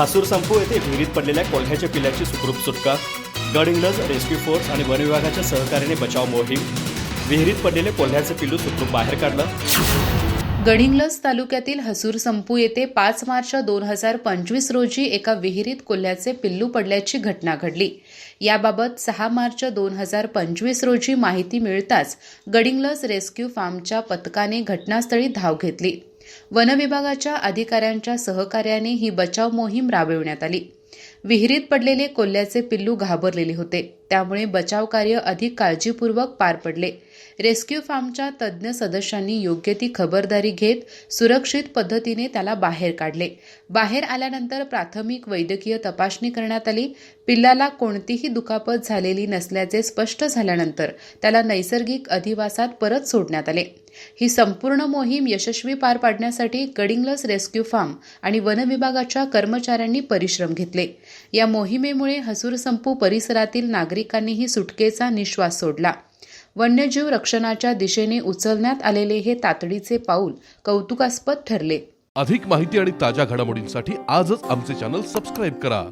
हासूर संपू येथे विहिरीत पडलेल्या कोल्ह्याच्या पिल्ल्याची सुखरूप सुटका गडहिंग्लज रेस्क्यू फोर्स आणि वन विभागाच्या सहकार्याने बचाव मोहीम विहिरीत पडलेले कोल्ह्याचे पिल्लू सुखरूप बाहेर काढलं. गडिंग्लज तालुक्यातील हसूर संपू येथे पाच मार्च दोन हजार पंचवीस रोजी एका विहिरीत कोल्ह्याचे पिल्लू पडल्याची घटना घडली. याबाबत सहा मार्च दोन हजार पंचवीस रोजी माहिती मिळताच गडिंग्लज रेस्क्यू फार्मच्या पथकाने घटनास्थळी धाव घेतली. वनविभागाच्या अधिकाऱ्यांच्या सहकार्याने ही बचाव मोहीम राबविण्यात आली. विहिरीत पडलेले कोल्ह्याचे पिल्लू घाबरलेले होते. त्यामुळे बचाव कार्य अधिक काळजीपूर्वक पार पडले. रेस्क्यू फार्मच्या तज्ज्ञ सदस्यांनी योग्य ती खबरदारी घेत सुरक्षित पद्धतीने त्याला बाहेर काढले. बाहेर आल्यानंतर प्राथमिक वैद्यकीय तपासणी करण्यात आली. पिल्लाला कोणतीही दुखापत झालेली नसल्याचे स्पष्ट झाल्यानंतर त्याला नैसर्गिक अधिवासात परत सोडण्यात आले. ही संपूर्ण मोहीम यशस्वी पार पाडण्यासाठी गडिंग्लस रेस्क्यू फार्म आणि वनविभागाच्या कर्मचाऱ्यांनी परिश्रम घेतले. या मोहिमेमुळे हसूर संपू परिसरातील नागरिकांनीही सुटकेचा निश्वास सोडला. वन्यजीव रक्षणाच्या दिशेने उचलण्यात आलेले हे तातडीचे पाऊल कौतुकास्पद ठरले. अधिक माहिती आणि ताज्या घडामोडींसाठी आजच आमचे चॅनल सबस्क्राईब करा.